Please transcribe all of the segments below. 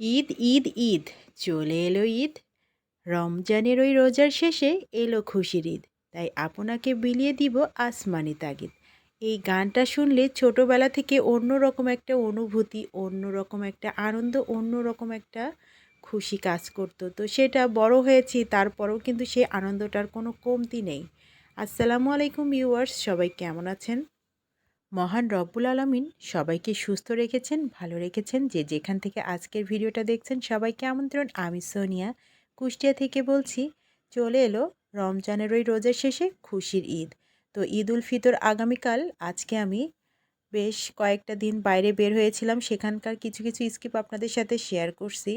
ঈদ ঈদ ঈদ। চলে এলো ঈদ। রমজানের ওই রোজার শেষে এলো খুশির ঈদ। তাই আপনাকে বিলিয়ে দিব আসমানি তাগিদ। এই গানটা শুনলে ছোটোবেলা থেকে অন্য রকম একটা অনুভূতি অন্য রকম একটা আনন্দ অন্য রকম একটা খুশি কাজ করতো। তো সেটা বড় হয়েছি, তারপরেও কিন্তু সেই আনন্দটার কোনো কমতি নেই। আসসালামু আলাইকুম ভিউয়ার্স, সবাই কেমন আছেন? মহান রব্বুল আলমিন সবাইকে সুস্থ রেখেছেন, ভালো রেখেছেন। যে যেখান থেকে আজকের ভিডিওটা দেখছেন সবাইকে আমন্ত্রণ। আমি সোনিয়া, কুষ্টিয়া থেকে বলছি, চলে এলো রমজানের ওই রোজার শেষে খুশির ঈদ। তো ঈদ উল ফিতর আগামীকাল, আজকে আমি বেশ কয়েকটা দিন বাইরে বের হয়েছিলাম। সেখানকার কিছু কিছু স্কিপ আপনাদের সাথে শেয়ার করছি।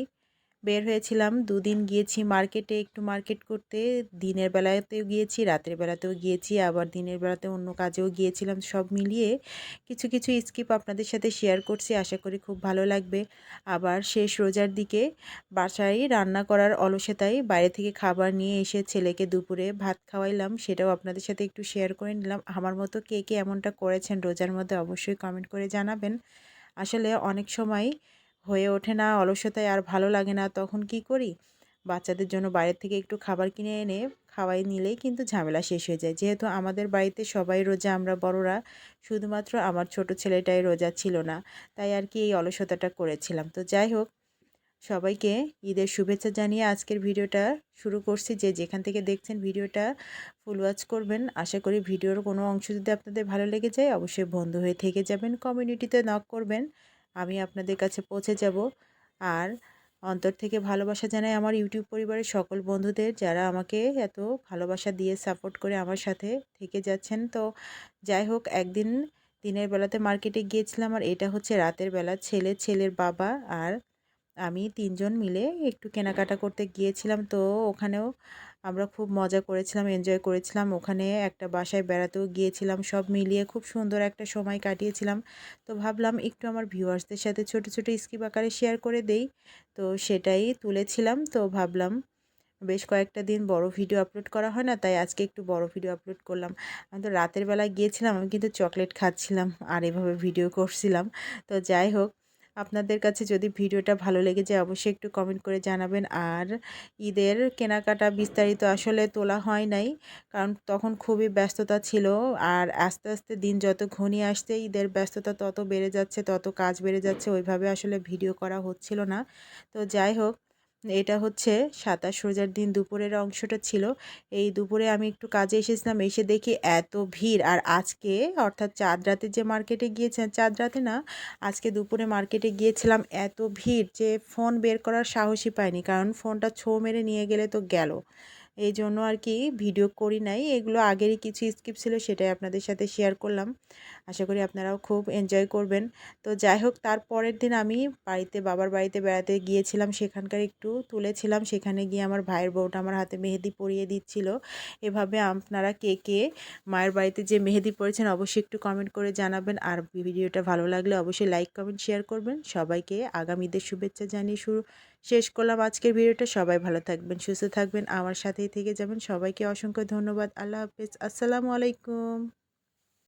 বের হয়েছিলাম। দুদিন গিয়েছি মার্কেটে, একটু মার্কেট করতে। দিনের বেলাতেও গিয়েছি, রাতের বেলাতেও গিয়েছি, আবার দিনের বেলাতে অন্য কাজেও গিয়েছিলাম সব মিলিয়ে। কিছু কিছু স্কিপ আপনাদের সাথে শেয়ার করছি, আশা করি খুব ভালো লাগবে। আবার শেষ রোজার দিকে বাসায় রান্না করার অলসতায় বাইরে থেকে খাবার নিয়ে এসে ছেলেকে দুপুরে ভাত খাওয়াইলাম, সেটাও আপনাদের সাথে একটু শেয়ার করে নিলাম। আমার মতো কে কে এমনটা করেছেন রোজার মধ্যে অবশ্যই কমেন্ট করে জানাবেন। আসলে অনেক সময় হয়ে ওঠে না, অলসতায় আর ভালো লাগে না, তখন কি করি? বাচ্চাদের জন্য বাইরের থেকে একটু খাবার কিনে এনে খাওয়াই নিলেই কিন্তু ঝামেলা শেষ হয়ে যায়। যেহেতু আমাদের বাড়িতে সবাই রোজা, আমরা বড়রা, শুধুমাত্র আমার ছোট ছেলেটাই রোজা ছিল না, তাই আর কি এই অলসতাটা করেছিলাম। তো যাই হোক, সবাইকে ঈদের শুভেচ্ছা জানিয়ে আজকের ভিডিওটা শুরু করছি। যে যেখান থেকে দেখছেন ভিডিওটা, ফুল ওয়াচ করবেন। আশা করি ভিডিওর কোনো অংশ যদি আপনাদের ভালো লেগে যায়, অবশ্যই বন্ধু হয়ে থেকে যাবেন, কমিউনিটিতে নক করবেন। আমি আপনাদের কাছে পৌঁছে যাব। আর অন্তর থেকে ভালোবাসা জানাই আমার ইউটিউব পরিবারের সকল বন্ধুদের যারা আমাকে এত ভালোবাসা দিয়ে সাপোর্ট করে আমার সাথে থেকে যাচ্ছেন। তো যাই হোক, একদিন দিনের বেলাতে মার্কেটে গিয়েছিলাম আর এটা হচ্ছে রাতের বেলা ছেলে, ছেলের বাবা আর আমি তিনজন মিলে একটু কেনাকাটা করতে গিয়েছিলাম। তো ওখানেও আমরা খুব মজা করেছিলাম এনজয় করেছিলাম। ওখানে একটা বাসায় বেড়াতেও গিয়েছিলাম, সব মিলিয়ে খুব সুন্দর একটা সময় কাটিয়েছিলাম। তো ভাবলাম একটু আমার ভিউয়ার্সদের সাথে ছোট ছোট স্কিপ আকারে শেয়ার করে দেই। তো সেটাই তুলেছিলাম। তো ভাবলাম বেশ কয়েকটা দিন বড় ভিডিও আপলোড করা হয় না, তাই আজকে একটু বড় ভিডিও আপলোড করলাম। আমি তো রাতের বেলায় গিয়েছিলাম, আমি কিন্তু চকলেট খাচ্ছিলাম আর এভাবে ভিডিও করছিলাম। তো যাই হোক আপনাদের কাছে যদি ভিডিওটা ভালো লেগে যায়, অবশ্যই একটু কমেন্ট করে জানাবেন। আর ঈদের কেনাকাটা বিস্তারিত আসলে তোলা হয় নাই, কারণ তখন খুবই ব্যস্ততা ছিল। আর আস্তে আস্তে দিন যত ঘনিয়ে আসছে, ঈদের ব্যস্ততা তত বেড়ে যাচ্ছে, তত কাজ বেড়ে যাচ্ছে, ওইভাবে আসলে ভিডিও করা হচ্ছিল না। তো যাই হোক এটা হচ্ছে সাতাশ রোজার দিন দুপুরের অংশটা ছিল। এই দুপুরে আমি একটু কাজে এসেছিলাম, এসে দেখি এত ভিড়। আর আজকে, অর্থাৎ চাঁদ রাতে যে মার্কেটে গিয়েছেন চাঁদ রাতে না, আজকে দুপুরে মার্কেটে গিয়েছিলাম এত ভিড় যে ফোন বের করার সাহসই পাইনি। কারণ ফোনটা ছো মেরে নিয়ে গেলে তো গেল। এই জন্য আর কি ভিডিও করি নাই। এগুলো আগেরই কিছু স্কিপ ছিল সেটাই আপনাদের সাথে শেয়ার করলাম। আশা করি আপনারাও খুব এনজয় করবেন। তো যাই হোক তার পরের দিন আমি বাড়িতে, বাবার বাড়িতে বেড়াতে গিয়েছিলাম। সেখানকার একটু তুলেছিলাম। সেখানে গিয়ে আমার ভাইয়ের বউটা আমার হাতে মেহেদি পরিয়ে দিচ্ছিল। এভাবে আপনারা কে কে মায়ের বাড়িতে যে মেহেদি পরেছেন অবশ্যই একটু কমেন্ট করে জানাবেন। আর ভিডিওটা ভালো লাগলে অবশ্যই লাইক কমেন্ট শেয়ার করবেন। সবাইকে আগামীদের শুভেচ্ছা জানিয়ে শুরু শেষ করলাম আজকের ভিডিওটা। সবাই ভালো থাকবেন, সুস্থ থাকবেন। আমার সাথেই থেকে যাবেন। সবাইকে অসংখ্য ধন্যবাদ। আল্লাহ হাফেজ। আসসালামু আলাইকুম।